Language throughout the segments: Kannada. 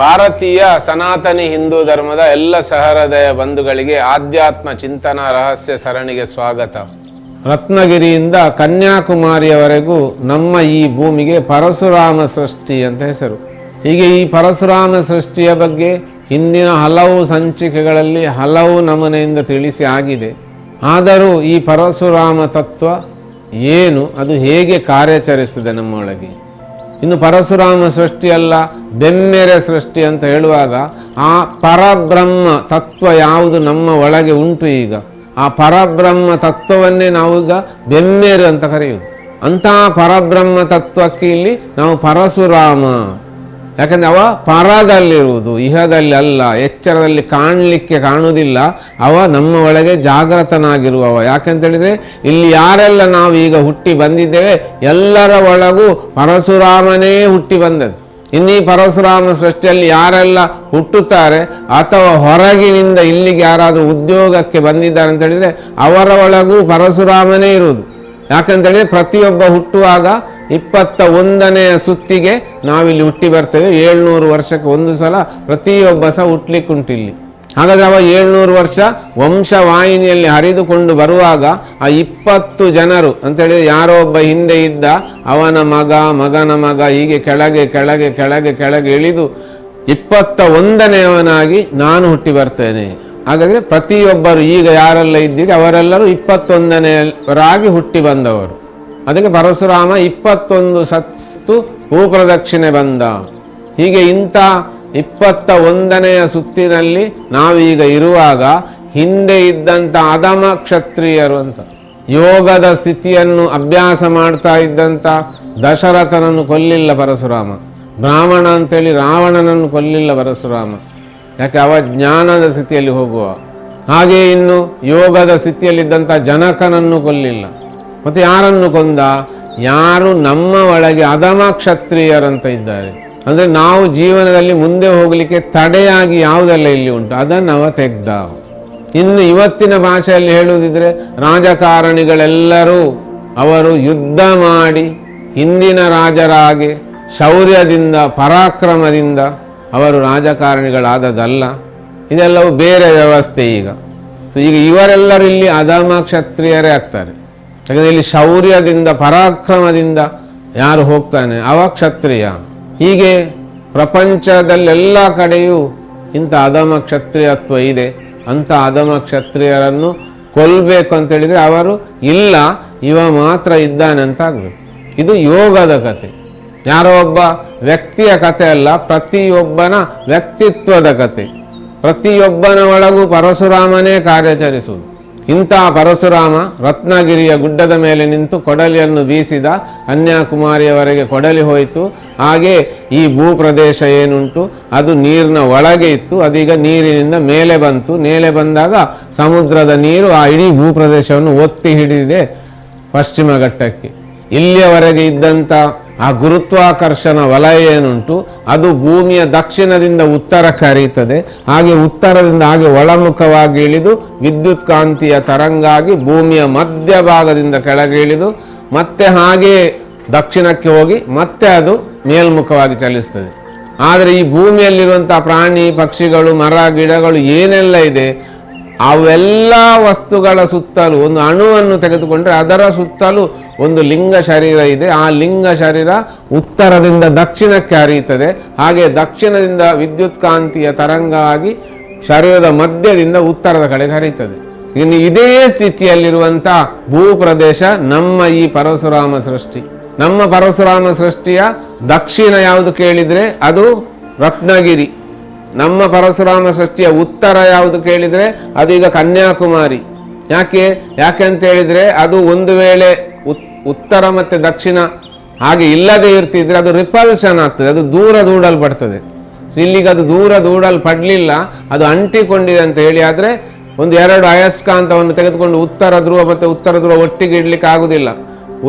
ಭಾರತೀಯ ಸನಾತನಿ ಹಿಂದೂ ಧರ್ಮದ ಎಲ್ಲ ಸಹೃದಯ ಬಂಧುಗಳಿಗೆ ಆಧ್ಯಾತ್ಮ ಚಿಂತನ ರಹಸ್ಯ ಸರಣಿಗೆ ಸ್ವಾಗತ. ರತ್ನಗಿರಿಯಿಂದ ಕನ್ಯಾಕುಮಾರಿಯವರೆಗೂ ನಮ್ಮ ಈ ಭೂಮಿಗೆ ಪರಶುರಾಮ ಸೃಷ್ಟಿ ಅಂತ ಹೆಸರು. ಹೀಗೆ ಈ ಪರಶುರಾಮ ಸೃಷ್ಟಿಯ ಬಗ್ಗೆ ಹಿಂದಿನ ಹಲವು ಸಂಚಿಕೆಗಳಲ್ಲಿ ಹಲವು ನಮೂನೆಯಿಂದ ತಿಳಿಸಿ ಆಗಿದೆ. ಆದರೂ ಈ ಪರಶುರಾಮ ತತ್ವ ಏನು, ಅದು ಹೇಗೆ ಕಾರ್ಯಾಚರಿಸ್ತದೆ ನಮ್ಮೊಳಗೆ? ಇನ್ನು ಪರಶುರಾಮ ಸೃಷ್ಟಿಯಲ್ಲ ಬೆಮ್ಮೆರೆ ಸೃಷ್ಟಿ ಅಂತ ಹೇಳುವಾಗ ಆ ಪರಬ್ರಹ್ಮ ತತ್ವ ಯಾವುದು ನಮ್ಮ ಒಳಗೆ ಉಂಟು ಈಗ. ಆ ಪರಬ್ರಹ್ಮ ತತ್ವವನ್ನೇ ನಾವೀಗ ಬೆಮ್ಮೆರೆ ಅಂತ ಕರೆಯುವುದು ಅಂತಹ ಪರಬ್ರಹ್ಮ ತತ್ವಕ್ಕೆ ಇಲ್ಲಿ ನಾವು ಪರಶುರಾಮ ಯಾಕಂದ್ರೆ ಅವ ಪರದಲ್ಲಿರುವುದು ಇಹದಲ್ಲಿ ಅಲ್ಲ ಎಚ್ಚರದಲ್ಲಿ ಕಾಣಲಿಕ್ಕೆ ಕಾಣುವುದಿಲ್ಲ. ಅವ ನಮ್ಮ ಒಳಗೆ ಜಾಗೃತನಾಗಿರುವವ. ಯಾಕಂತೇಳಿದರೆ, ಇಲ್ಲಿ ಯಾರೆಲ್ಲ ನಾವು ಈಗ ಹುಟ್ಟಿ ಬಂದಿದ್ದೇವೆ, ಎಲ್ಲರ ಒಳಗೂ ಪರಶುರಾಮನೇ ಹುಟ್ಟಿ ಬಂದದ್ದು. ಇನ್ನೀ ಪರಶುರಾಮ ಸೃಷ್ಟಿಯಲ್ಲಿ ಯಾರೆಲ್ಲ ಹುಟ್ಟುತ್ತಾರೆ, ಅಥವಾ ಹೊರಗಿನಿಂದ ಇಲ್ಲಿಗೆ ಯಾರಾದರೂ ಉದ್ಯೋಗಕ್ಕೆ ಬಂದಿದ್ದಾರೆ ಅಂತೇಳಿದರೆ, ಅವರ ಒಳಗೂ ಪರಶುರಾಮನೇ ಇರುವುದು. ಯಾಕಂತೇಳಿದರೆ, ಪ್ರತಿಯೊಬ್ಬ ಹುಟ್ಟುವಾಗ ಇಪ್ಪತ್ತ ಒಂದನೆಯ ಸುತ್ತಿಗೆ ನಾವಿಲ್ಲಿ ಹುಟ್ಟಿ ಬರ್ತೇವೆ. ಏಳ್ನೂರು ವರ್ಷಕ್ಕೆ ಒಂದು ಸಲ ಪ್ರತಿಯೊಬ್ಬ ಸಹ ಹುಟ್ಲಿಕ್ಕುಂಟು ಇಲ್ಲಿ ಹಾಗಾದ್ರೆ ಅವ ಏಳ್ನೂರು ವರ್ಷ ವಂಶವಾಹಿನಿಯಲ್ಲಿ ಹರಿದುಕೊಂಡು ಬರುವಾಗ ಆ ಇಪ್ಪತ್ತು ಜನರು ಅಂತೇಳಿ ಯಾರೋ ಒಬ್ಬ ಹಿಂದೆ ಇದ್ದ ಅವನ ಮಗ, ಮಗನ ಮಗ ಹೀಗೆ ಕೆಳಗೆ ಕೆಳಗೆ ಕೆಳಗೆ ಕೆಳಗೆ ಇಳಿದು ಇಪ್ಪತ್ತ ಒಂದನೆಯವನಾಗಿ ನಾನು ಹುಟ್ಟಿ ಬರ್ತೇನೆ. ಹಾಗಾದ್ರೆ ಪ್ರತಿಯೊಬ್ಬರು ಈಗ ಯಾರೆಲ್ಲ ಇದ್ದೀರಿ ಅವರೆಲ್ಲರೂ ಇಪ್ಪತ್ತೊಂದನೆಯವರಾಗಿ ಹುಟ್ಟಿ ಬಂದವರು. ಅದಕ್ಕೆ ಪರಶುರಾಮ ಇಪ್ಪತ್ತೊಂದು ಸತ್ತು ಭೂಪ್ರದಕ್ಷಿಣೆ ಬಂದ. ಹೀಗೆ ಇಂಥ ಇಪ್ಪತ್ತ ಒಂದನೆಯ ಸುತ್ತಿನಲ್ಲಿ ನಾವೀಗ ಇರುವಾಗ ಹಿಂದೆ ಇದ್ದಂಥ ಅಧಮ ಕ್ಷತ್ರಿಯರು ಅಂತ, ಯೋಗದ ಸ್ಥಿತಿಯನ್ನು ಅಭ್ಯಾಸ ಮಾಡ್ತಾ ಇದ್ದಂಥ ದಶರಥನನ್ನು ಕೊಲ್ಲಿಲ್ಲ ಪರಶುರಾಮ. ಬ್ರಾಹ್ಮಣ ಅಂತೇಳಿ ರಾವಣನನ್ನು ಕೊಲ್ಲಿಲ್ಲ ಪರಶುರಾಮ. ಯಾಕೆ ಅವ ಜ್ಞಾನದ ಸ್ಥಿತಿಯಲ್ಲಿ ಹೋಗುವ. ಹಾಗೆ ಇನ್ನು ಯೋಗದ ಸ್ಥಿತಿಯಲ್ಲಿದ್ದಂಥ ಜನಕನನ್ನು ಕೊಲ್ಲಿಲ್ಲ. ಮತ್ತೆ ಯಾರನ್ನು ಕೊಂದ? ಯಾರು ನಮ್ಮ ಒಳಗೆ ಅಧಮ ಕ್ಷತ್ರಿಯರಂತ ಇದ್ದಾರೆ. ಅಂದ್ರೆ ನಾವು ಜೀವನದಲ್ಲಿ ಮುಂದೆ ಹೋಗಲಿಕ್ಕೆ ತಡೆಯಾಗಿ ಯಾವುದೆಲ್ಲ ಇಲ್ಲಿ ಉಂಟು? ಅದನ್ನು ಅವ ತೆಗ್ದ. ಇನ್ನು ಇವತ್ತಿನ ಭಾಷೆಯಲ್ಲಿ ಹೇಳುವುದಿದ್ರೆ ರಾಜಕಾರಣಿಗಳೆಲ್ಲರೂ ಅವರು ಯುದ್ಧ ಮಾಡಿ ಹಿಂದಿನ ರಾಜರಾಗಿ ಶೌರ್ಯದಿಂದ, ಪರಾಕ್ರಮದಿಂದ ಅವರು ರಾಜಕಾರಣಿಗಳಾದದಲ್ಲ ಇದೆಲ್ಲವೂ ಬೇರೆ ವ್ಯವಸ್ಥೆ ಈಗ. ಸೊ ಈಗ ಇವರೆಲ್ಲರೂ ಇಲ್ಲಿ ಅಧಮ ಕ್ಷತ್ರಿಯರೇ ಆಗ್ತಾರೆ. ಯಾಕಂದ್ರೆ ಇಲ್ಲಿ ಶೌರ್ಯದಿಂದ, ಪರಾಕ್ರಮದಿಂದ ಯಾರು ಹೋಗ್ತಾನೆ? ಅವ ಕ್ಷತ್ರಿಯ. ಹೀಗೆ ಪ್ರಪಂಚದಲ್ಲೆಲ್ಲ ಕಡೆಯೂ ಇಂಥ ಅಧಮ ಕ್ಷತ್ರಿಯತ್ವ ಇದೆ. ಅಂಥ ಅಧಮ ಕ್ಷತ್ರಿಯರನ್ನು ಕೊಲ್ಲಬೇಕು ಅಂತ ಹೇಳಿದ್ರೆ ಅವರು ಇಲ್ಲ, ಇವ ಮಾತ್ರ ಇದ್ದಾನೆ ಅಂತ ಆಗ್ಬೇಕು. ಇದು ಯೋಗದ ಕತೆ. ಯಾರೋ ಒಬ್ಬ ವ್ಯಕ್ತಿಯ ಕತೆ ಅಲ್ಲ, ಪ್ರತಿಯೊಬ್ಬನ ವ್ಯಕ್ತಿತ್ವದ ಕತೆ. ಪ್ರತಿಯೊಬ್ಬನ ಒಳಗೂ ಪರಶುರಾಮನೇ ಕಾರ್ಯಾಚರಿಸುವುದು. ಇಂತಹ ಪರಶುರಾಮ ರತ್ನಗಿರಿಯ ಗುಡ್ಡದ ಮೇಲೆ ನಿಂತು ಕೊಡಲಿಯನ್ನು ಬೀಸಿದ ಕನ್ಯಾಕುಮಾರಿಯವರೆಗೆ ಕೊಡಲಿ ಹೋಯಿತು. ಹಾಗೆ ಈ ಭೂಪ್ರದೇಶ ಏನುಂಟು? ಅದು ನೀರಿನ ಒಳಗೆ ಇತ್ತು. ಅದೀಗ ನೀರಿನಿಂದ ಮೇಲೆ ಬಂತು. ಮೇಲೆ ಬಂದಾಗ ಸಮುದ್ರದ ನೀರು ಆ ಇಡೀ ಭೂಪ್ರದೇಶವನ್ನು ಒತ್ತಿ ಹಿಡಿದಿದೆ ಪಶ್ಚಿಮ ಘಟ್ಟಕ್ಕೆ. ಇಲ್ಲಿಯವರೆಗೆ ಇದ್ದಂಥ ಆ ಗುರುತ್ವಾಕರ್ಷಣ ವಲಯ ಏನುಂಟು? ಅದು ಭೂಮಿಯ ದಕ್ಷಿಣದಿಂದ ಉತ್ತರ ಕರೀತದೆ. ಹಾಗೆ ಉತ್ತರದಿಂದ ಹಾಗೆ ಒಳಮುಖವಾಗಿ ಇಳಿದು ವಿದ್ಯುತ್ ಕಾಂತಿಯ ತರಂಗಾಗಿ ಭೂಮಿಯ ಮಧ್ಯಭಾಗದಿಂದ ಕೆಳಗೆ ಇಳಿದು ಮತ್ತೆ ಹಾಗೆ ದಕ್ಷಿಣಕ್ಕೆ ಹೋಗಿ ಮತ್ತೆ ಅದು ಮೇಲ್ಮುಖವಾಗಿ ಚಲಿಸ್ತದೆ. ಆದರೆ ಈ ಭೂಮಿಯಲ್ಲಿರುವಂಥ ಪ್ರಾಣಿ, ಪಕ್ಷಿಗಳು, ಮರ, ಗಿಡಗಳು ಏನೆಲ್ಲ ಇದೆ? ಅವೆಲ್ಲ ವಸ್ತುಗಳ ಸುತ್ತಲೂ ಒಂದು ಅಣುವನ್ನು ತೆಗೆದುಕೊಂಡರೆ ಅದರ ಸುತ್ತಲೂ ಒಂದು ಲಿಂಗ ಶರೀರ ಇದೆ. ಆ ಲಿಂಗ ಶರೀರ ಉತ್ತರದಿಂದ ದಕ್ಷಿಣಕ್ಕೆ ಹರಿಯುತ್ತದೆ. ಹಾಗೆ ದಕ್ಷಿಣದಿಂದ ವಿದ್ಯುತ್ ಕಾಂತಿಯ ತರಂಗ ಆಗಿ ಶರೀರದ ಮಧ್ಯದಿಂದ ಉತ್ತರದ ಕಡೆಗೆ ಹರಿಯುತ್ತದೆ. ಇನ್ನು ಇದೇ ಸ್ಥಿತಿಯಲ್ಲಿರುವಂಥ ಭೂಪ್ರದೇಶ ನಮ್ಮ ಈ ಪರಶುರಾಮ ಸೃಷ್ಟಿ. ನಮ್ಮ ಪರಶುರಾಮ ಸೃಷ್ಟಿಯ ದಕ್ಷಿಣ ಯಾವುದು ಕೇಳಿದ್ರೆ ಅದು ರತ್ನಗಿರಿ. ನಮ್ಮ ಪರಶುರಾಮ ಸೃಷ್ಟಿಯ ಉತ್ತರ ಯಾವುದು ಕೇಳಿದ್ರೆ ಅದು ಈಗ ಕನ್ಯಾಕುಮಾರಿ. ಯಾಕೆ? ಯಾಕೆ ಅಂತ ಹೇಳಿದ್ರೆ ಅದು ಒಂದು ವೇಳೆ ಉತ್ತರ ಮತ್ತು ದಕ್ಷಿಣ ಹಾಗೆ ಇಲ್ಲದೆ ಇರ್ತಿದ್ರೆ ಅದು ರಿಪಲ್ಷನ್ ಆಗ್ತದೆ, ಅದು ದೂರ ದೂಡಲ್ಪಡ್ತದೆ. ಇಲ್ಲಿಗೆ ಅದು ದೂರ ದೂಡಲ್ ಪಡ್ಲಿಲ್ಲ ಅದು ಅಂಟಿಕೊಂಡಿದೆ ಅಂತ ಹೇಳಿ ಆದರೆ ಒಂದು ಎರಡು ಅಯಸ್ಕಾಂತವನ್ನು ತೆಗೆದುಕೊಂಡು ಉತ್ತರ ಧ್ರುವ ಮತ್ತು ಉತ್ತರ ಧ್ರುವ ಒಟ್ಟಿಗೆ ಇಡ್ಲಿಕ್ಕೆ ಆಗುದಿಲ್ಲ.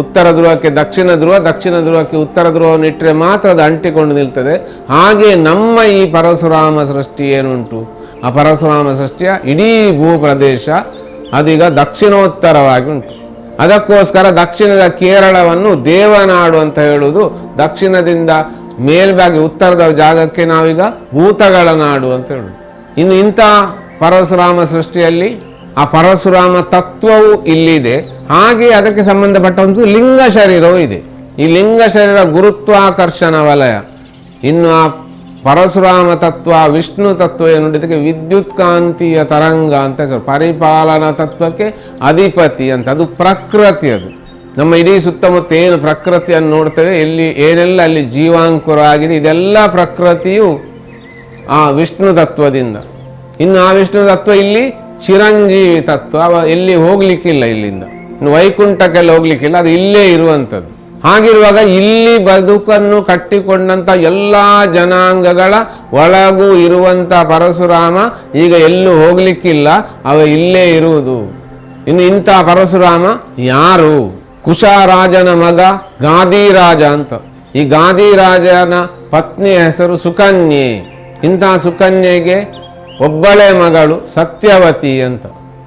ಉತ್ತರ ಧ್ರುವಕ್ಕೆ ದಕ್ಷಿಣ ಧ್ರುವ, ದಕ್ಷಿಣ ಧ್ರುವಕ್ಕೆ ಉತ್ತರ ಧ್ರುವವನ್ನು ಇಟ್ಟರೆ ಮಾತ್ರ ಅದು ಅಂಟಿಕೊಂಡು ನಿಲ್ತದೆ. ಹಾಗೆ ನಮ್ಮ ಈ ಪರಶುರಾಮ ಸೃಷ್ಟಿ ಏನುಂಟು? ಆ ಪರಶುರಾಮ ಸೃಷ್ಟಿಯ ಇಡೀ ಭೂಪ್ರದೇಶ ಅದೀಗ ದಕ್ಷಿಣೋತ್ತರವಾಗಿ ಉಂಟು. ಅದಕ್ಕೋಸ್ಕರ ದಕ್ಷಿಣದ ಕೇರಳವನ್ನು ದೇವನಾಡು ಅಂತ ಹೇಳುವುದು. ದಕ್ಷಿಣದಿಂದ ಮೇಲ್ಬಾಗಿ ಉತ್ತರದ ಜಾಗಕ್ಕೆ ನಾವೀಗ ಭೂತಗಳ ನಾಡು ಅಂತ ಹೇಳುದು. ಇನ್ನು ಇಂಥ ಪರಶುರಾಮ ಸೃಷ್ಟಿಯಲ್ಲಿ ಆ ಪರಶುರಾಮ ತತ್ವವು ಇಲ್ಲಿದೆ. ಹಾಗೆ ಅದಕ್ಕೆ ಸಂಬಂಧಪಟ್ಟ ಒಂದು ಲಿಂಗ ಶರೀರವೂ ಇದೆ. ಈ ಲಿಂಗ ಶರೀರ ಗುರುತ್ವಾಕರ್ಷಣ ವಲಯ. ಇನ್ನು ಆ ಪರಶುರಾಮ ತತ್ವ ವಿಷ್ಣು ತತ್ವ ಏನು ಇದಕ್ಕೆ ವಿದ್ಯುತ್ ಕಾಂತೀಯ ತರಂಗ ಅಂತ ಹೆಸರು. ಪರಿಪಾಲನಾ ತತ್ವಕ್ಕೆ ಅಧಿಪತಿ ಅಂತ. ಅದು ಪ್ರಕೃತಿ ಅದು. ನಮ್ಮ ಇಡೀ ಸುತ್ತಮುತ್ತ ಏನು ಪ್ರಕೃತಿಯನ್ನು ನೋಡ್ತೇವೆ, ಎಲ್ಲಿ ಏನೆಲ್ಲ ಅಲ್ಲಿ ಜೀವಾಂಕುರ ಆಗಿದೆ ಇದೆಲ್ಲ ಪ್ರಕೃತಿಯು ಆ ವಿಷ್ಣು ತತ್ವದಿಂದ. ಇನ್ನು ಆ ವಿಷ್ಣು ತತ್ವ ಇಲ್ಲಿ ಚಿರಂಜೀವಿ ತತ್ವ ಎಲ್ಲಿ ಹೋಗ್ಲಿಕ್ಕಿಲ್ಲ ಇಲ್ಲಿಂದ. ಇನ್ನು ವೈಕುಂಠಕ್ಕೆಲ್ಲ ಹೋಗ್ಲಿಕ್ಕಿಲ್ಲ, ಅದು ಇಲ್ಲೇ ಇರುವಂಥದ್ದು. ಹಾಗಿರುವಾಗ ಇಲ್ಲಿ ಬದುಕನ್ನು ಕಟ್ಟಿಕೊಂಡಂತ ಎಲ್ಲಾ ಜನಾಂಗಗಳ ಒಳಗೂ ಇರುವಂತ ಪರಶುರಾಮ ಈಗ ಎಲ್ಲೂ ಹೋಗ್ಲಿಕ್ಕಿಲ್ಲ, ಅವ ಇಲ್ಲೇ ಇರುವುದು. ಇನ್ನು ಇಂಥ ಪರಶುರಾಮ ಯಾರು? ಕುಶಾರಾಜನ ಮಗ ಗಾದಿರಾಜ ಅಂತ. ಈ ಗಾದಿರಾಜನ ಪತ್ನಿಯ ಹೆಸರು ಸುಕನ್ಯೆ. ಇಂಥ ಸುಕನ್ಯೆಗೆ ಒಬ್ಬಳೇ ಮಗಳು ಸತ್ಯವತಿ ಅಂತ.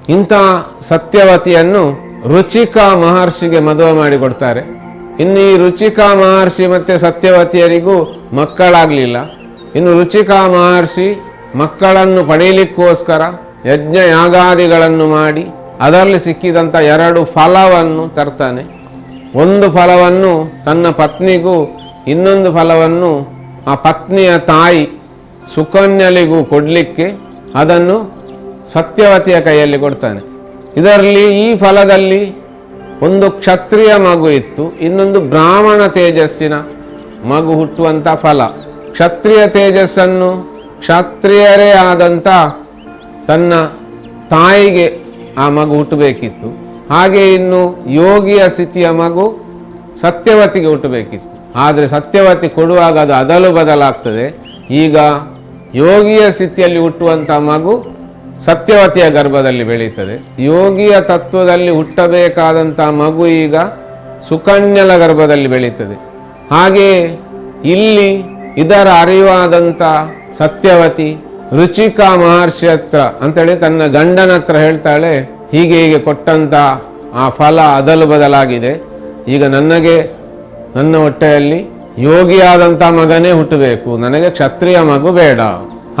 ಇಂಥ ಸತ್ಯವತಿಯನ್ನು ರುಚಿಕಾ ಮಹರ್ಷಿಗೆ ಮದುವೆ ಮಾಡಿಕೊಡ್ತಾರೆ. ಇನ್ನು ಈ ರುಚಿಕಾ ಮಹರ್ಷಿ ಮತ್ತು ಸತ್ಯವತಿಯರಿಗೂ ಮಕ್ಕಳಾಗಲಿಲ್ಲ. ಇನ್ನು ರುಚಿಕಾ ಮಹರ್ಷಿ ಮಕ್ಕಳನ್ನು ಪಡೆಯಲಿಕ್ಕೋಸ್ಕರ ಯಜ್ಞ ಯಾಗಾದಿಗಳನ್ನು ಮಾಡಿ ಅದರಲ್ಲಿ ಸಿಕ್ಕಿದಂಥ ಎರಡು ಫಲವನ್ನು ತರ್ತಾನೆ. ಒಂದು ಫಲವನ್ನು ತನ್ನ ಪತ್ನಿಗೂ, ಇನ್ನೊಂದು ಫಲವನ್ನು ಆ ಪತ್ನಿಯ ತಾಯಿ ಸುಕನ್ಯಲಿಗೂ ಕೊಡಲಿಕ್ಕೆ ಅದನ್ನು ಸತ್ಯವತಿಯ ಕೈಯಲ್ಲಿ ಕೊಡ್ತಾನೆ. ಇದರಲ್ಲಿ ಈ ಫಲದಲ್ಲಿ ಒಂದು ಕ್ಷತ್ರಿಯ ಮಗು ಇತ್ತು, ಇನ್ನೊಂದು ಬ್ರಾಹ್ಮಣ ತೇಜಸ್ಸಿನ ಮಗು ಹುಟ್ಟುವಂಥ ಫಲ. ಕ್ಷತ್ರಿಯ ತೇಜಸ್ಸನ್ನು ಕ್ಷತ್ರಿಯರೇ ಆದಂಥ ತನ್ನ ತಾಯಿಗೆ ಆ ಮಗು ಹುಟ್ಟಬೇಕಿತ್ತು. ಹಾಗೆ ಇನ್ನು ಯೋಗಿಯ ಸ್ಥಿತಿಯ ಮಗು ಸತ್ಯವತಿಗೆ ಹುಟ್ಟಬೇಕಿತ್ತು. ಆದರೆ ಸತ್ಯವತಿ ಕೊಡುವಾಗ ಅದು ಅದಲು ಬದಲಾಗ್ತದೆ. ಈಗ ಯೋಗಿಯ ಸ್ಥಿತಿಯಲ್ಲಿ ಹುಟ್ಟುವಂಥ ಮಗು ಸತ್ಯವತಿಯ ಗರ್ಭದಲ್ಲಿ ಬೆಳೀತದೆ. ಯೋಗಿಯ ತತ್ವದಲ್ಲಿ ಹುಟ್ಟಬೇಕಾದಂಥ ಮಗು ಈಗ ಸುಕನ್ಯಲ ಗರ್ಭದಲ್ಲಿ ಬೆಳೀತದೆ. ಹಾಗೆ ಇಲ್ಲಿ ಇದರ ಅರಿವಾದಂಥ ಸತ್ಯವತಿ ರುಚಿಕಾ ಮಹರ್ಷಿ ಹತ್ರ ಅಂತೇಳಿ ತನ್ನ ಗಂಡನ ಹತ್ರ ಹೇಳ್ತಾಳೆ, ಹೀಗೆ ಹೀಗೆ ಕೊಟ್ಟಂತ ಆ ಫಲ ಅದಲು ಬದಲಾಗಿದೆ. ಈಗ ನನಗೆ, ನನ್ನ ಹೊಟ್ಟೆಯಲ್ಲಿ ಯೋಗಿಯಾದಂಥ ಮಗನೇ ಹುಟ್ಟಬೇಕು. ನನಗೆ ಕ್ಷತ್ರಿಯ ಮಗು ಬೇಡ.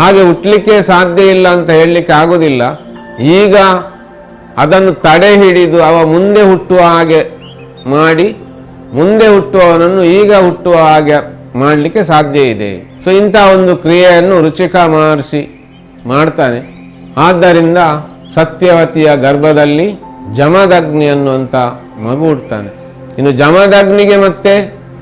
ಹಾಗೆ ಹುಟ್ಟಲಿಕ್ಕೆ ಸಾಧ್ಯ ಇಲ್ಲ ಅಂತ ಹೇಳಲಿಕ್ಕೆ ಆಗೋದಿಲ್ಲ. ಈಗ ಅದನ್ನು ತಡೆ ಹಿಡಿದು ಅವ ಮುಂದೆ ಹುಟ್ಟುವ ಹಾಗೆ ಮಾಡಿ, ಮುಂದೆ ಹುಟ್ಟುವವನನ್ನು ಈಗ ಹುಟ್ಟುವ ಹಾಗೆ ಮಾಡಲಿಕ್ಕೆ ಸಾಧ್ಯ ಇದೆ. ಸೊ ಇಂಥ ಒಂದು ಕ್ರಿಯೆಯನ್ನು ರುಚಿಕ ಮಹರ್ಷಿ ಮಾಡ್ತಾನೆ. ಆದ್ದರಿಂದ ಸತ್ಯವತಿಯ ಗರ್ಭದಲ್ಲಿ ಜಮದಗ್ನಿ ಅನ್ನುವಂಥ ಮಗು ಹುಡ್ತಾನೆ ಇನ್ನು ಜಮದಗ್ನಿಗೆ ಮತ್ತೆ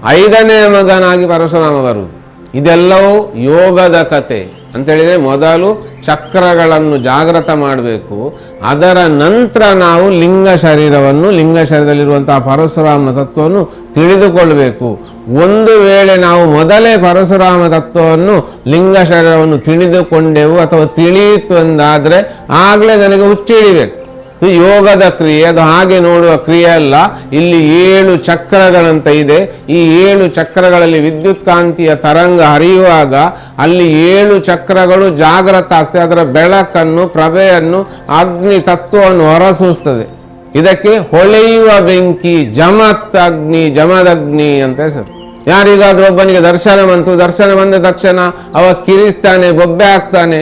ಐದನೇ ಮಗನಾಗಿ ಪರಶುರಾಮ ಬರುವುದು. ಇದೆಲ್ಲವೂ ಯೋಗದ ಕತೆ. ಅಂತ ಹೇಳಿದ್ರೆ ಮೊದಲು ಚಕ್ರಗಳನ್ನು ಜಾಗೃತ ಮಾಡಬೇಕು. ಅದರ ನಂತರ ನಾವು ಲಿಂಗ ಶರೀರವನ್ನು, ಲಿಂಗ ಶರೀರದಲ್ಲಿರುವಂತಹ ಪರಶುರಾಮ ತತ್ವವನ್ನು ತಿಳಿದುಕೊಳ್ಳಬೇಕು. ಒಂದು ವೇಳೆ ನಾವು ಮೊದಲೇ ಪರಶುರಾಮ ತತ್ವವನ್ನು, ಲಿಂಗ ಶರೀರವನ್ನು ತಿಳಿದುಕೊಂಡೆವು ಅಥವಾ ತಿಳಿಯಿತು ಎಂದಾದರೆ ಆಗಲೇ ನನಗೆ ಹುಚ್ಚಿಡಿಬೇಕು ಇದು ಯೋಗದ ಕ್ರಿಯೆ, ಅದು ಹಾಗೆ ನೋಡುವ ಕ್ರಿಯೆ ಅಲ್ಲ. ಇಲ್ಲಿ ಏಳು ಚಕ್ರಗಳಂತ ಇದೆ. ಈ ಏಳು ಚಕ್ರಗಳಲ್ಲಿ ವಿದ್ಯುತ್ ಕಾಂತಿಯ ತರಂಗ ಹರಿಯುವಾಗ ಅಲ್ಲಿ ಏಳು ಚಕ್ರಗಳು ಜಾಗ್ರತ ಆಗ್ತದೆ. ಅದರ ಬೆಳಕನ್ನು, ಪ್ರಭೆಯನ್ನು, ಅಗ್ನಿ ತತ್ವವನ್ನು ಹೊರಸೂಸ್ತದೆ. ಇದಕ್ಕೆ ಹೊಳೆಯುವ ಬೆಂಕಿ, ಜಮತ್ ಅಗ್ನಿ, ಜಮದಗ್ನಿ ಅಂತ ಹೆಸರು. ಯಾರಿಗಾದ್ರೂ ಒಬ್ಬನಿಗೆ ದರ್ಶನ ಬಂತು, ದರ್ಶನ ಬಂದ ತಕ್ಷಣ ಅವ ಕಿರಿಸ್ತಾನೆ ಗೊಬ್ಬೆ ಆಗ್ತಾನೆ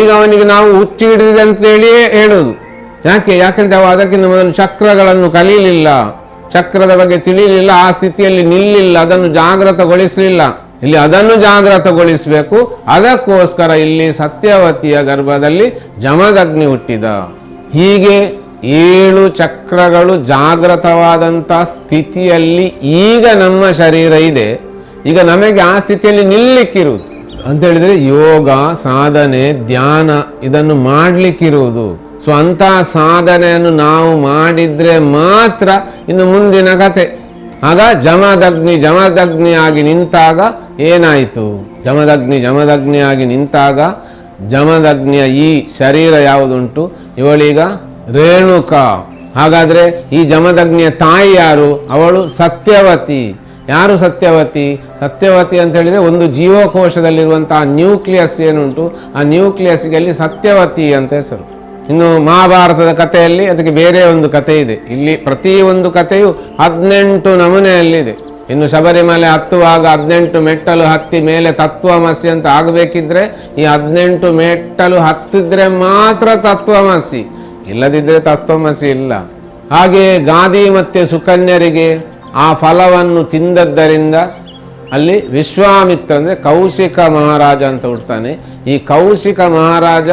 ಈಗ ಅವನಿಗೆ ನಾವು ಹುಚ್ಚಿ ಹಿಡಿದಿದೆ ಅಂತ ಹೇಳಿಯೇ ಹೇಳುದು. ಯಾಕೆ? ಯಾಕಂದ್ರೆ ಅವ ಅದಕ್ಕಿಂತ ಮೊದಲು ಚಕ್ರಗಳನ್ನು ಕಲೀಲಿಲ್ಲ. ಚಕ್ರದ ಬಗ್ಗೆ ತಿಳಿಯಲಿಲ್ಲ ಆ ಸ್ಥಿತಿಯಲ್ಲಿ ನಿಲ್ಲಿಲ್ಲ, ಅದನ್ನು ಜಾಗೃತಗೊಳಿಸಲಿಲ್ಲ ಇಲ್ಲಿ ಅದನ್ನು ಜಾಗೃತಗೊಳಿಸಬೇಕು ಅದಕ್ಕೋಸ್ಕರ ಇಲ್ಲಿ ಸತ್ಯವತಿಯ ಗರ್ಭದಲ್ಲಿ ಜಮದಗ್ನಿ ಹುಟ್ಟಿದ. ಹೀಗೆ ಏಳು ಚಕ್ರಗಳು ಜಾಗೃತವಾದಂಥ ಸ್ಥಿತಿಯಲ್ಲಿ ಈಗ ನಮ್ಮ ಶರೀರ ಇದೆ. ಈಗ ನಮಗೆ ಆ ಸ್ಥಿತಿಯಲ್ಲಿ ನಿಲ್ಲಿಕ್ಕಿರುವುದು. ಅಂತ ಹೇಳಿದ್ರೆ ಯೋಗ, ಸಾಧನೆ, ಧ್ಯಾನ ಇದನ್ನು ಮಾಡ್ಲಿಕ್ಕಿರುವುದು. ಸೊ ಅಂಥ ಸಾಧನೆಯನ್ನು ನಾವು ಮಾಡಿದರೆ ಮಾತ್ರ ಇನ್ನು ಮುಂದಿನ ಕತೆ ಆಗ ಜಮದಗ್ನಿ, ಜಮದಗ್ನಿಯಾಗಿ ನಿಂತಾಗ ಏನಾಯಿತು? ಜಮದಗ್ನಿ, ಜಮದಗ್ನಿಯಾಗಿ ನಿಂತಾಗ ಜಮದಗ್ನಿಯ ಈ ಶರೀರ ಯಾವುದುಂಟು? ಇವಳೀಗ ರೇಣುಕ. ಹಾಗಾದರೆ ಈ ಜಮದಗ್ನಿಯ ತಾಯಿ ಯಾರು? ಅವಳು ಸತ್ಯವತಿ. ಯಾರು ಸತ್ಯವತಿ? ಸತ್ಯವತಿ ಅಂತ ಹೇಳಿದರೆ ಒಂದು ಜೀವಕೋಶದಲ್ಲಿರುವಂತಹ ನ್ಯೂಕ್ಲಿಯಸ್ ಏನುಂಟು? ಆ ನ್ಯೂಕ್ಲಿಯಸ್ಗೆ ಅಲ್ಲಿ ಸತ್ಯವತಿ ಅಂತ ಹೆಸರು. ಇನ್ನು ಮಹಾಭಾರತದ ಕಥೆಯಲ್ಲಿ ಅದಕ್ಕೆ ಬೇರೆ ಒಂದು ಕಥೆ ಇದೆ. ಇಲ್ಲಿ ಪ್ರತಿ ಒಂದು ಕಥೆಯು ಹದಿನೆಂಟು ನಮೂನೆಯಲ್ಲಿದೆ ಇನ್ನು ಶಬರಿಮಲೆ ಹತ್ತುವಾಗ ಹದಿನೆಂಟು ಮೆಟ್ಟಲು ಹತ್ತಿ ಮೇಲೆ ತತ್ವಮಸಿ ಅಂತ ಆಗಬೇಕಿದ್ರೆ ಈ ಹದಿನೆಂಟು ಮೆಟ್ಟಲು ಹತ್ತಿದ್ರೆ ಮಾತ್ರ ತತ್ವಮಸಿ. ಇಲ್ಲದಿದ್ರೆ ತತ್ವಮಸಿ ಇಲ್ಲ. ಹಾಗೆ ಗಾದಿ ಮತ್ತೆ ಸುಕನ್ಯರಿಗೆ ಆ ಫಲವನ್ನು ತಿಂದದ್ದರಿಂದ ಅಲ್ಲಿ ವಿಶ್ವಾಮಿತ್ರ ಅಂದರೆ ಕೌಶಿಕ ಮಹಾರಾಜ ಅಂತ ಹುಡ್ತಾನೆ. ಈ ಕೌಶಿಕ ಮಹಾರಾಜ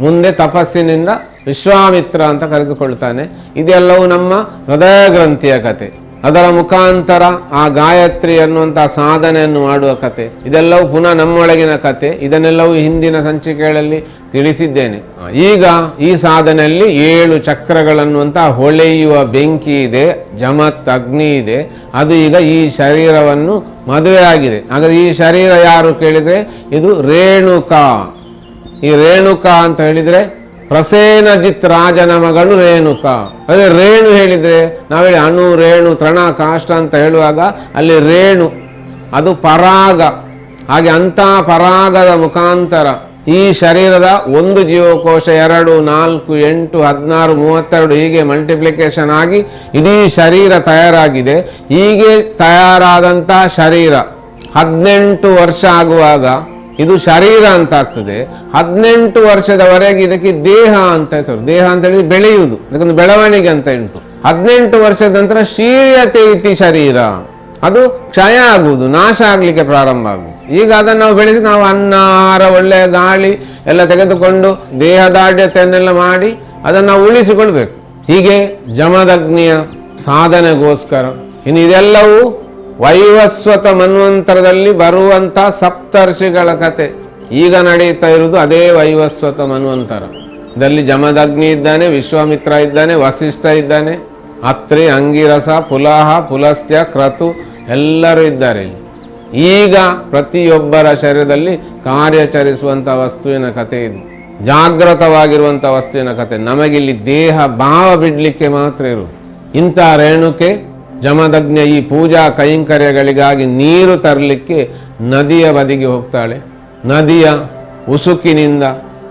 ಮುಂದೆ ತಪಸ್ಸಿನಿಂದ ವಿಶ್ವಾಮಿತ್ರ ಅಂತ ಕರೆದುಕೊಳ್ತಾನೆ ಇದೆಲ್ಲವೂ ನಮ್ಮ ಹೃದಯ ಗ್ರಂಥಿಯ ಕತೆ. ಅದರ ಮುಖಾಂತರ ಆ ಗಾಯತ್ರಿ ಅನ್ನುವಂಥ ಸಾಧನೆಯನ್ನು ಮಾಡುವ ಕತೆ. ಇದೆಲ್ಲವೂ ಪುನಃ ನಮ್ಮೊಳಗಿನ ಕತೆ. ಇದನ್ನೆಲ್ಲವೂ ಹಿಂದಿನ ಸಂಚಿಕೆಗಳಲ್ಲಿ ತಿಳಿಸಿದ್ದೇನೆ. ಈಗ ಈ ಸಾಧನೆಯಲ್ಲಿ ಏಳು ಚಕ್ರಗಳನ್ನುವಂಥ ಹೊಳೆಯುವ ಬೆಂಕಿ ಇದೆ, ಜಮತ್ ಅಗ್ನಿ ಇದೆ. ಅದು ಈಗ ಈ ಶರೀರವನ್ನು ಮದುವೆಯಾಗಿದೆ. ಹಾಗಾದ್ರೆ ಈ ಶರೀರ ಯಾರು ಕೇಳಿದ್ರೆ, ಇದು ರೇಣುಕಾ. ಈ ರೇಣುಕಾ ಅಂತ ಹೇಳಿದ್ರೆ ಪ್ರಸೇನಜಿತ್ ರಾಜನ ಮಗಳು ರೇಣುಕ. ಅದೇ ರೇಣು ಹೇಳಿದ್ರೆ ನಾವು ಹೇಳಿ ಅಣು, ರೇಣು ತೃಣ ಕಾಷ್ಟ ಅಂತ ಹೇಳುವಾಗ ಅಲ್ಲಿ ರೇಣು, ಅದು ಪರಾಗ. ಹಾಗೆ ಅಂತ ಪರಾಗದ ಮುಖಾಂತರ ಈ ಶರೀರದ ಒಂದು ಜೀವಕೋಶ ಎರಡು, ನಾಲ್ಕು, ಎಂಟು, ಹದಿನಾರು, ಮೂವತ್ತೆರಡು ಹೀಗೆ ಮಲ್ಟಿಪ್ಲಿಕೇಶನ್ ಆಗಿ ಇಡೀ ಶರೀರ ತಯಾರಾಗಿದೆ. ಹೀಗೆ ತಯಾರಾದಂತಹ ಶರೀರ ಹದಿನೆಂಟು ವರ್ಷ ಆಗುವಾಗ ಇದು ಶರೀರ ಅಂತ ಆಗ್ತದೆ. ಹದಿನೆಂಟು ವರ್ಷದವರೆಗೆ ಇದಕ್ಕೆ ದೇಹ ಅಂತ ಹೆಸರು. ದೇಹ ಅಂತ ಹೇಳಿದ್ರೆ ಬೆಳೆಯುವುದು. ಇದಕ್ಕೊಂದು ಬೆಳವಣಿಗೆ ಅಂತ ಉಂಟು ಹದಿನೆಂಟು ವರ್ಷದ ನಂತರ ಶೀರ್ಯತೆ ಇತಿ ಶರೀರ. ಅದು ಕ್ಷಯ ಆಗುವುದು, ನಾಶ ಆಗ್ಲಿಕ್ಕೆ ಪ್ರಾರಂಭ ಆಗುವುದು. ಈಗ ಅದನ್ನು ನಾವು ಬೆಳೆಸಿ, ನಾವು ಅನ್ನ, ಆಹಾರ ಒಳ್ಳೆಯ ಗಾಳಿ ಎಲ್ಲ ತೆಗೆದುಕೊಂಡು ದೇಹದಾಢ್ಯತೆಯನ್ನೆಲ್ಲ ಮಾಡಿ ಅದನ್ನು ನಾವು ಉಳಿಸಿಕೊಳ್ಬೇಕು. ಹೀಗೆ ಜಮದಗ್ನಿಯ ಸಾಧನೆಗೋಸ್ಕರ. ಇನ್ನು ಇದೆಲ್ಲವೂ ವೈವಸ್ವತ ಮನ್ವಂತರದಲ್ಲಿ ಬರುವಂತ ಸಪ್ತರ್ಷಿಗಳ ಕತೆ. ಈಗ ನಡೆಯುತ್ತಾ ಇರುವುದು ಅದೇ ವೈವಸ್ವತ ಮನ್ವಂತರ. ಇದರಲ್ಲಿ ಜಮದಗ್ನಿ ಇದ್ದಾನೆ, ವಿಶ್ವಾಮಿತ್ರ ಇದ್ದಾನೆ, ವಸಿಷ್ಠ ಇದ್ದಾನೆ, ಅತ್ರಿ, ಅಂಗಿರಸ, ಪುಲಾಹ, ಪುಲಸ್ತ್ಯ, ಕ್ರತು ಎಲ್ಲರೂ ಇದ್ದಾರೆ ಇಲ್ಲಿ. ಈಗ ಪ್ರತಿಯೊಬ್ಬರ ಶರೀರದಲ್ಲಿ ಕಾರ್ಯಾಚರಿಸುವಂಥ ವಸ್ತುವಿನ ಕಥೆ ಇದು. ಜಾಗೃತವಾಗಿರುವಂಥ ವಸ್ತುವಿನ ಕತೆ. ನಮಗಿಲ್ಲಿ ದೇಹ, ಭಾವ ಬಿಡಲಿಕ್ಕೆ ಮಾತ್ರ ಇರು ಇಂಥ ರೇಣುಕೆ ಜಮದಗ್ನ ಈ ಪೂಜಾ ಕೈಂಕರ್ಯಗಳಿಗಾಗಿ ನೀರು ತರಲಿಕ್ಕೆ ನದಿಯ ಬದಿಗೆ ಹೋಗ್ತಾಳೆ. ನದಿಯ ಉಸುಕಿನಿಂದ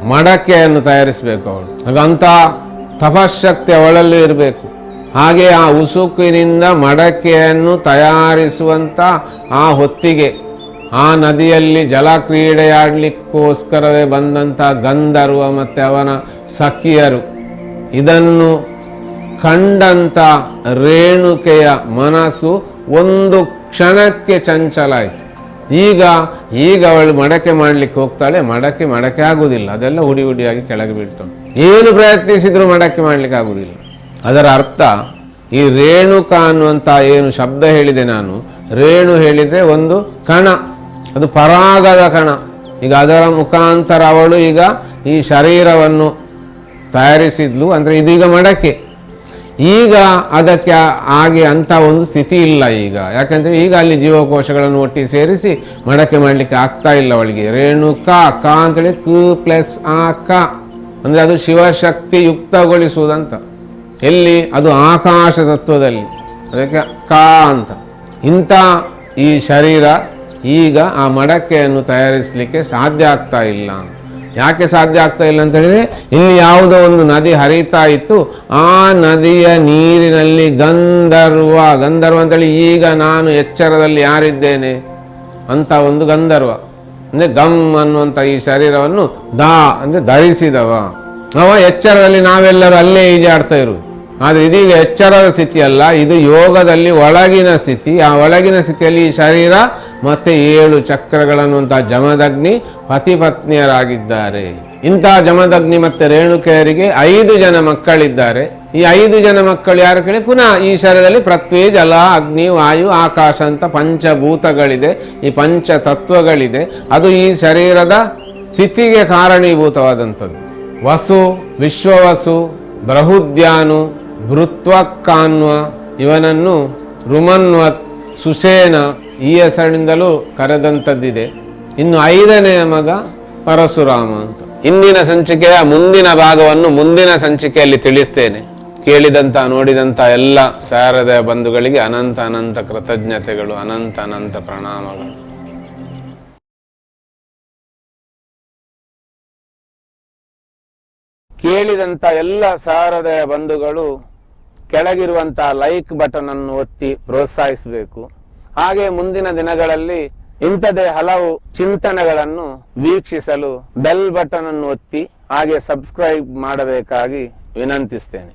ಮಡಕೆಯನ್ನು ತಯಾರಿಸಬೇಕು ಅವಳು. ಆಗ ಅಂಥ ತಪಶಕ್ತಿ ಅವಳಲ್ಲೂ ಇರಬೇಕು. ಹಾಗೆ ಆ ಉಸುಕಿನಿಂದ ಮಡಕೆಯನ್ನು ತಯಾರಿಸುವಂಥ ಆ ಹೊತ್ತಿಗೆ ಆ ನದಿಯಲ್ಲಿ ಜಲಕ್ರೀಡೆಯಾಡಲಿಕ್ಕೋಸ್ಕರವೇ ಬಂದಂಥ ಗಂಧರ್ವ ಮತ್ತು ಅವನ ಸಖಿಯರು ಇದನ್ನು ಕಂಡಂತ ರೇಣುಕೆಯ ಮನಸ್ಸು ಒಂದು ಕ್ಷಣಕ್ಕೆ ಚಂಚಲ ಆಯಿತು. ಈಗ ಈಗ ಅವಳು ಮಡಕೆ ಮಾಡಲಿಕ್ಕೆ ಹೋಗ್ತಾಳೆ, ಮಡಕೆ ಮಡಕೆ ಆಗುವುದಿಲ್ಲ ಅದೆಲ್ಲ ಹುಡಿ ಹುಡಿಯಾಗಿ ಕೆಳಗೆ ಬೀಳ್ತಾಳೆ ಏನು ಪ್ರಯತ್ನಿಸಿದ್ರು ಮಡಕೆ ಮಾಡಲಿಕ್ಕೆ ಆಗುವುದಿಲ್ಲ ಅದರ ಅರ್ಥ, ಈ ರೇಣುಕ ಅನ್ನುವಂಥ ಏನು ಶಬ್ದ ಹೇಳಿದೆ ನಾನು, ರೇಣು ಹೇಳಿದರೆ ಒಂದು ಕಣ. ಅದು ಪರಾಗದ ಕಣ. ಈಗ ಅದರ ಮುಖಾಂತರ ಅವಳು ಈಗ ಈ ಶರೀರವನ್ನು ತಯಾರಿಸಿದ್ಲು. ಅಂದರೆ ಇದೀಗ ಮಡಕೆ. ಈಗ ಅದಕ್ಕೆ ಹಾಗೆ ಅಂಥ ಒಂದು ಸ್ಥಿತಿ ಇಲ್ಲ ಈಗ. ಯಾಕಂದ್ರೆ ಈಗ ಅಲ್ಲಿ ಜೀವಕೋಶಗಳನ್ನು ಒಟ್ಟಿಗೆ ಸೇರಿಸಿ ಮಡಕೆ ಮಾಡಲಿಕ್ಕೆ ಆಗ್ತಾ ಇಲ್ಲ ಅವಳಿಗೆ. ರೇಣುಕಾ, ಕ ಅಂತೇಳಿ ಕು ಪ್ಲಸ್ ಆ, ಕ. ಅಂದರೆ ಅದು ಶಿವಶಕ್ತಿ ಯುಕ್ತಗೊಳಿಸುವುದಂತ ಎಲ್ಲಿ? ಅದು ಆಕಾಶ ತತ್ವದಲ್ಲಿ. ಅದಕ್ಕೆ ಕ ಅಂತ. ಇಂಥ ಈ ಶರೀರ ಈಗ ಆ ಮಡಕೆಯನ್ನು ತಯಾರಿಸಲಿಕ್ಕೆ ಸಾಧ್ಯ ಆಗ್ತಾ ಇಲ್ಲ. ಯಾಕೆ ಸಾಧ್ಯ ಆಗ್ತಾ ಇಲ್ಲ ಅಂತ ಹೇಳಿದ್ರೆ, ಇಲ್ಲಿ ಯಾವುದೋ ಒಂದು ನದಿ ಹರಿತಾ ಇತ್ತು. ಆ ನದಿಯ ನೀರಿನಲ್ಲಿ ಗಂಧರ್ವ ಗಂಧರ್ವ ಅಂತೇಳಿ ಈಗ ನಾನು ಎಚ್ಚರದಲ್ಲಿ ಯಾರಿದ್ದೇನೆ? ಅಂತ ಒಂದು ಗಂಧರ್ವ. ಅಂದ್ರೆ ಗಮ್ ಅನ್ನುವಂಥ ಈ ಶರೀರವನ್ನು ದಾ ಅಂದ್ರೆ ಧರಿಸಿದವ. ಅವ ಎಚ್ಚರದಲ್ಲಿ ನಾವೆಲ್ಲರೂ ಅಲ್ಲೇ ಈಜಾಡ್ತಾ ಇರುವುದು. ಆದರೆ ಇದೀಗ ಎಚ್ಚರದ ಸ್ಥಿತಿ ಅಲ್ಲ ಇದು ಯೋಗದಲ್ಲಿ ಒಳಗಿನ ಸ್ಥಿತಿ. ಆ ಒಳಗಿನ ಸ್ಥಿತಿಯಲ್ಲಿ ಈ ಶರೀರ ಮತ್ತೆ ಏಳು ಚಕ್ರಗಳನ್ನುವಂತಹ ಜಮದಗ್ನಿ ಪತಿಪತ್ನಿಯರಾಗಿದ್ದಾರೆ ಇಂತಹ ಜಮದಗ್ನಿ ಮತ್ತೆ ರೇಣುಕೆಯರಿಗೆ ಐದು ಜನ ಮಕ್ಕಳಿದ್ದಾರೆ. ಈ ಐದು ಜನ ಮಕ್ಕಳು ಯಾರು ಕೇಳಿ? ಪುನಃ ಈ ಶರದಲ್ಲಿ ಪೃಥ್ವಿ, ಜಲ, ಅಗ್ನಿ, ವಾಯು, ಆಕಾಶ ಅಂತ ಪಂಚಭೂತಗಳಿದೆ. ಈ ಪಂಚ ತತ್ವಗಳಿದೆ. ಅದು ಈ ಶರೀರದ ಸ್ಥಿತಿಗೆ ಕಾರಣೀಭೂತವಾದಂಥದ್ದು. ವಸು, ವಿಶ್ವವಸು, ಬೃಹುದ್ಯಾನು, ಭೃತ್ವಕ್ಕಾನ್ವ, ಇವನನ್ನು ರುಮನ್ವತ್, ಸುಷೇನ ಈ ಹೆಸರಿನಿಂದಲೂ ಕರೆದಂಥದ್ದಿದೆ. ಇನ್ನು ಐದನೆಯ ಮಗ ಪರಶುರಾಮ ಅಂತ. ಇಂದಿನ ಸಂಚಿಕೆಯ ಮುಂದಿನ ಭಾಗವನ್ನು ಮುಂದಿನ ಸಂಚಿಕೆಯಲ್ಲಿ ತಿಳಿಸ್ತೇನೆ. ಕೇಳಿದಂತ ನೋಡಿದಂತ ಎಲ್ಲ ಸಾರದ ಬಂಧುಗಳಿಗೆ ಅನಂತ ಅನಂತ ಕೃತಜ್ಞತೆಗಳು, ಅನಂತ ಅನಂತ ಪ್ರಣಾಮಗಳು. ಕೇಳಿದಂತ ಎಲ್ಲ ಸಾರದ ಬಂಧುಗಳು ಕೆಳಗಿರುವಂತಹ ಲೈಕ್ ಬಟನ್ ಅನ್ನು ಒತ್ತಿ ಪ್ರೋತ್ಸಾಹಿಸಬೇಕು. ಹಾಗೆ ಮುಂದಿನ ದಿನಗಳಲ್ಲಿ ಇಂಥದೇ ಹಲವು ಚಿಂತನೆಗಳನ್ನು ವೀಕ್ಷಿಸಲು ಬೆಲ್ ಬಟನ್ ಅನ್ನು ಒತ್ತಿ ಹಾಗೆ ಸಬ್ಸ್ಕ್ರೈಬ್ ಮಾಡಬೇಕಾಗಿ ವಿನಂತಿಸ್ತೇನೆ.